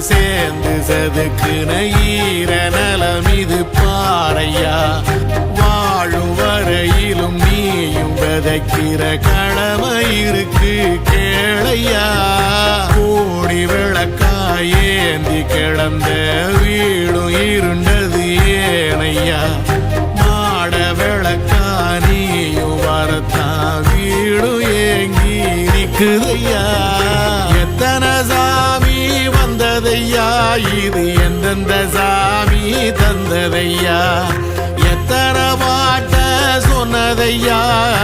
சேர்ந்து செதுக்குன ஈர நலம் இது பாறையா. வாழும் வரையிலும் நீயும் விதைக்கிற கடமை இருக்கு கேளையா. கோடி விளக்காயேந்தி கிடந்த வீடும் இருண்டது ஏனையா. மாட விளக்கா நீயும் வரத்தான் வீடும் ஏங்கி நிற்குதையா. தந்த சாமி தந்ததையா? எத்தனை பாட்ட சொன்னதையா?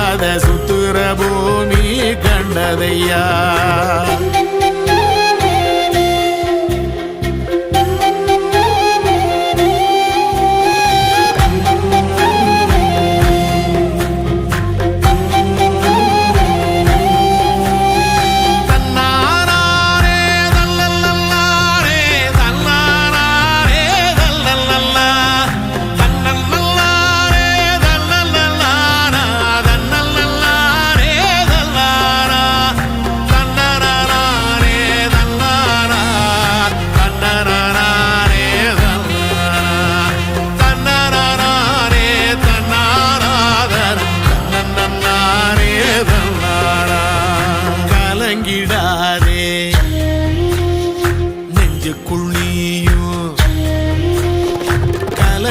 அத சுத்துற பூமி கண்டதையா?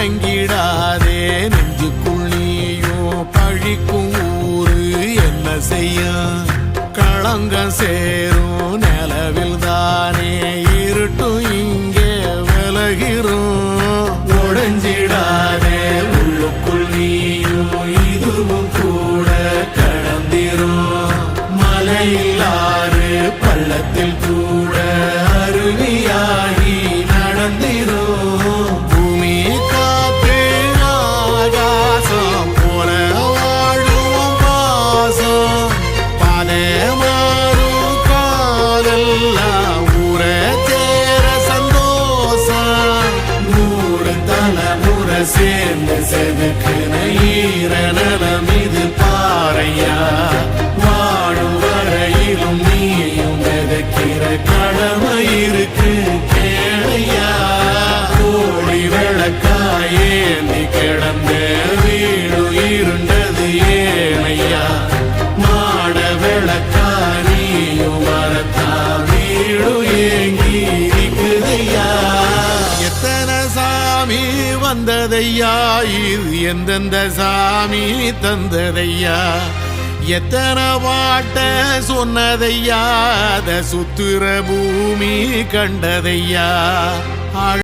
கலங்கிடாதே நெஞ்சுக்குள் நீயும் பழிக்கும் ஊரு என்ன செய்யும் களங்கம் சேரும் நிலவில் தானே இருட்டும் இங்கே விலகிறோம் சேர்ந்து செதுக்குன ஈர நலமே சாமி வந்ததையா? இது எந்தெந்த சாமி தந்ததையா? எத்தனை வாட்ட சொன்னதையா? அத சுத்துற பூமி கண்டதையா?